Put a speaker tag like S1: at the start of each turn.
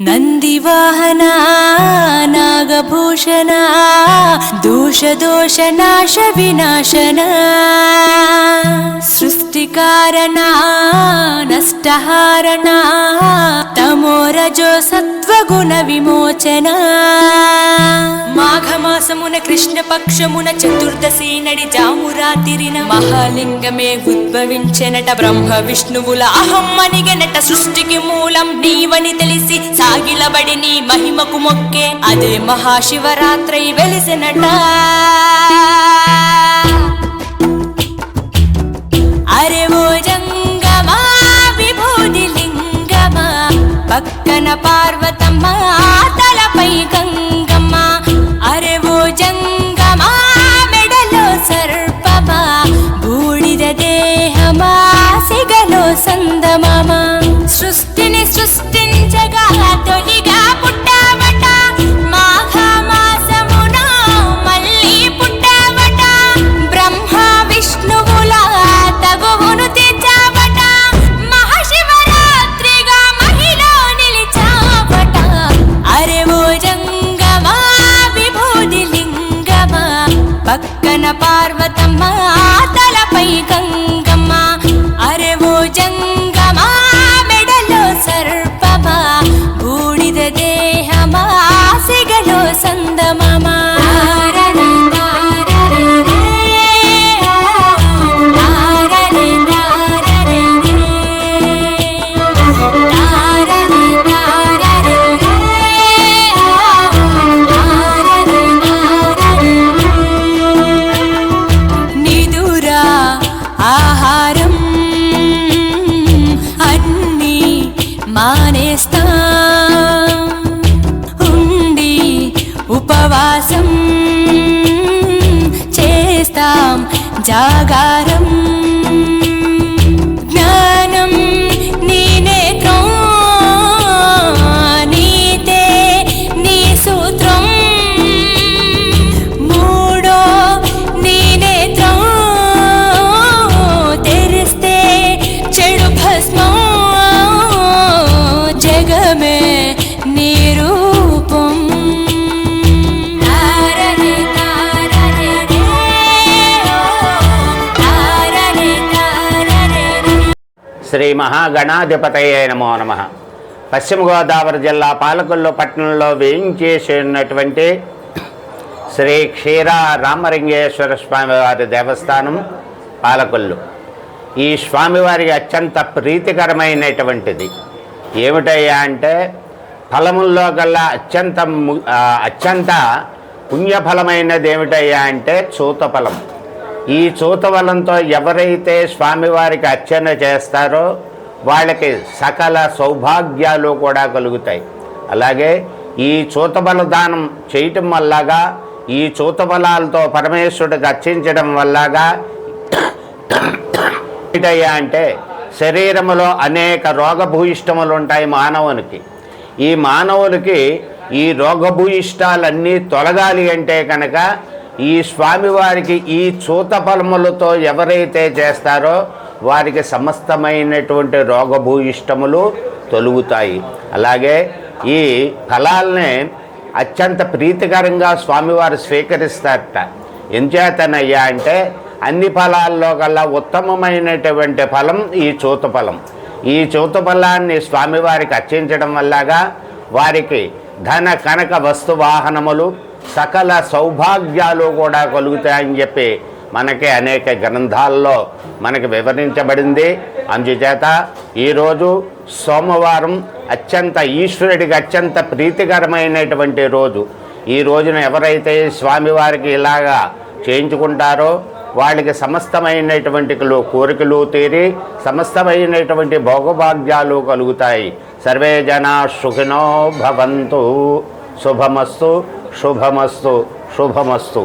S1: नन्दिवाहना नागभूषणा दोष सृष्टिकारणा नष्टहारणा तमोरजो सत्त्वगुणविमोचना మాసమున తమోరజో కృష్ణ పక్షమున చతుర్దశి నడి జామురాతిరిన మహాలింగమే ఉద్భవించెనట బ్రహ్మ విష్ణువుల అహం అనిగనట సృష్టికి మూలం నీవని తెలిసి సాగిలబడి నీ మహిమకు మొక్కే అదే మహాశివరాత్రి వెలిసినట. అరే ఓ జంగమా విభూది లింగమా పక్కన పా です。জাগায়
S2: శ్రీ మహాగణాధిపతయ నమో నమ. పశ్చిమ గోదావరి జిల్లా పాలకొల్లు పట్టణంలో వేయించేసి ఉన్నటువంటి శ్రీ క్షీర రామలింగేశ్వర స్వామివారి దేవస్థానం పాలకొల్లు. ఈ స్వామివారికి అత్యంత ప్రీతికరమైనటువంటిది. ఏమిటయ్యా అంటే ఫలముల్లో కల్లా అత్యంత ము- అత్యంత పుణ్యఫలమైనది ఏమిటయ్యా అంటే చూతఫలం ఈ చూతవలంతో ఎవరైతే స్వామివారికి అర్చన చేస్తారో వాళ్ళకి సకల సౌభాగ్యాలు కూడా కలుగుతాయి. అలాగే ఈ చూతబల దానం చేయటం వల్లగా ఈ చూతబలాలతో పరమేశ్వరుడికి అర్చించడం వల్లగా ఏంటయ్యా అంటే శరీరంలో అనేక రోగభూయిష్టములు ఉంటాయి మానవునికి. ఈ మానవునికి ఈ రోగభూయిష్టాలన్నీ తొలగాలి అంటే కనుక ఈ స్వామివారికి ఈ చూత ఫలములతో ఎవరైతే చేస్తారో వారికి సమస్తమైనటువంటి రోగభూయిష్టములు తొలుగుతాయి. అలాగే ఈ ఫలాల్ని అత్యంత ప్రీతికరంగా స్వామివారు స్వీకరిస్తారట. ఎంచేతనయ్యా అంటే అన్ని ఫలాల్లో కల్లా ఉత్తమమైనటువంటి ఫలం ఈ చూత ఫలం. ఈ చూత ఫలాన్ని స్వామివారికి అర్చించడం వల్లగా వారికి ధన కనక వస్తు వాహనములు సకల సౌభాగ్యాలు కూడా కలుగుతాయని చెప్పి మనకి అనేక గ్రంథాల్లో మనకి వివరించబడింది. అందుచేత ఈరోజు సోమవారం అత్యంత ఈశ్వరుడికి అత్యంత ప్రీతికరమైనటువంటి రోజు. ఈ రోజున ఎవరైతే స్వామివారికి ఇలాగా చేయించుకుంటారో వాళ్ళకి సమస్తమైనటువంటి కోరికలు తీరి సమస్తమైనటువంటి భోగభాగ్యాలు కలుగుతాయి. సర్వే జనా సుఖినో భవంతు. శుభమస్తు. శుభమస్తు శుభమస్తు